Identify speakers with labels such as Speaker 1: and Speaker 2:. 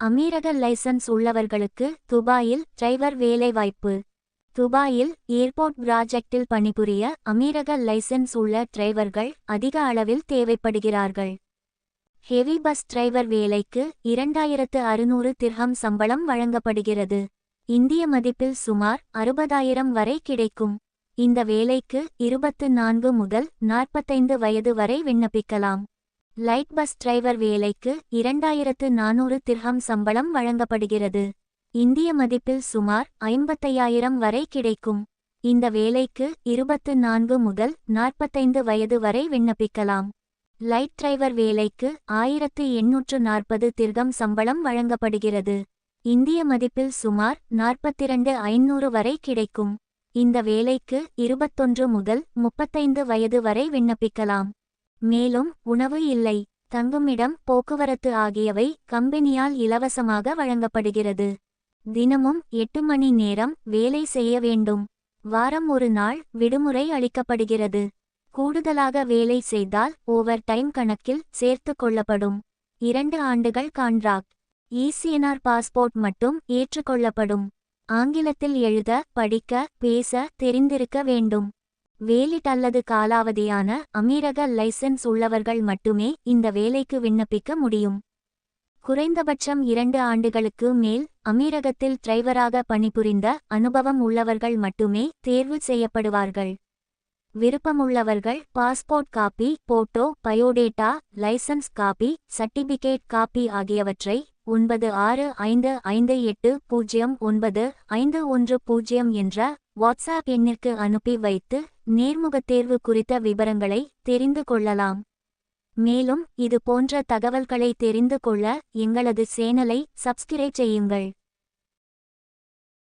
Speaker 1: அமீரக லைசன்ஸ் உள்ளவர்களுக்கு துபாயில் டிரைவர் வேலைவாய்ப்பு. துபாயில் ஏர்போர்ட் ப்ராஜெக்டில் பணிபுரிய அமீரக லைசன்ஸ் உள்ள டிரைவர்கள் அதிக அளவில் தேவைப்படுகிறார்கள். ஹெவி பஸ் டிரைவர் வேலைக்கு இரண்டாயிரத்து அறுநூறு திர்ஹம் சம்பளம் வழங்கப்படுகிறது. இந்திய மதிப்பில் சுமார் அறுபதாயிரம் வரை கிடைக்கும். இந்த வேலைக்கு இருபத்து நான்கு முதல் நாற்பத்தைந்து வயது வரை விண்ணப்பிக்கலாம். லைட் பஸ் டிரைவர் வேலைக்கு இரண்டாயிரத்து நானூறு திர்ஹம் சம்பளம் வழங்கப்படுகிறது. இந்திய மதிப்பில் சுமார் ஐம்பத்தையாயிரம் வரை கிடைக்கும். இந்த வேலைக்கு இருபத்து நான்கு முதல் நாற்பத்தைந்து வயது வரை விண்ணப்பிக்கலாம். லைட் டிரைவர் வேலைக்கு ஆயிரத்து எண்ணூற்று நாற்பது திர்கம் சம்பளம் வழங்கப்படுகிறது. இந்திய மதிப்பில் சுமார் நாற்பத்திரண்டு ஐநூறு வரை கிடைக்கும். இந்த வேலைக்கு இருபத்தொன்று முதல் முப்பத்தைந்து வயது வரை விண்ணப்பிக்கலாம். மேலும் உணவு இல்லை. தங்குமிடம் போக்குவரத்து ஆகியவை கம்பெனியால் இலவசமாக வழங்கப்படுகிறது. தினமும் எட்டு மணி நேரம் வேலை செய்ய வேண்டும். வாரம் ஒரு நாள் விடுமுறை அளிக்கப்படுகிறது. கூடுதலாக வேலை செய்தால் ஓவர் டைம் கணக்கில் சேர்த்து கொள்ளப்படும். இரண்டு ஆண்டுகள் கான்ட்ராக்ட் ஈசிஎன்ஆர் பாஸ்போர்ட் மட்டும் ஏற்றுக்கொள்ளப்படும் ஆங்கிலத்தில் எழுத படிக்க பேச தெரிந்திருக்க வேண்டும். வேலிட் அல்லது காலாவதியான அமீரக லைசென்ஸ் உள்ளவர்கள் மட்டுமே இந்த வேலைக்கு விண்ணப்பிக்க முடியும். குறைந்தபட்சம் இரண்டு ஆண்டுகளுக்கு மேல் அமீரகத்தில் டிரைவராக பணிபுரிந்த அனுபவம் உள்ளவர்கள் மட்டுமே தேர்வு செய்யப்படுவார்கள். விருப்பமுள்ளவர்கள் passport copy photo biodata license copy certificate copy ஆகியவற்றை ஒன்பது ஆறு ஐந்து ஐந்து எட்டு பூஜ்ஜியம் ஒன்பது ஐந்து ஒன்று பூஜ்ஜியம் என்ற வாட்ஸ்ஆப் எண்ணிற்கு அனுப்பி வைத்து நேர்முகத் தேர்வு குறித்த விவரங்களை தெரிந்து கொள்ளலாம். மேலும் இது போன்ற தகவல்களை தெரிந்து கொள்ள எங்களது சேனலை சப்ஸ்கிரைப் செய்யுங்கள்.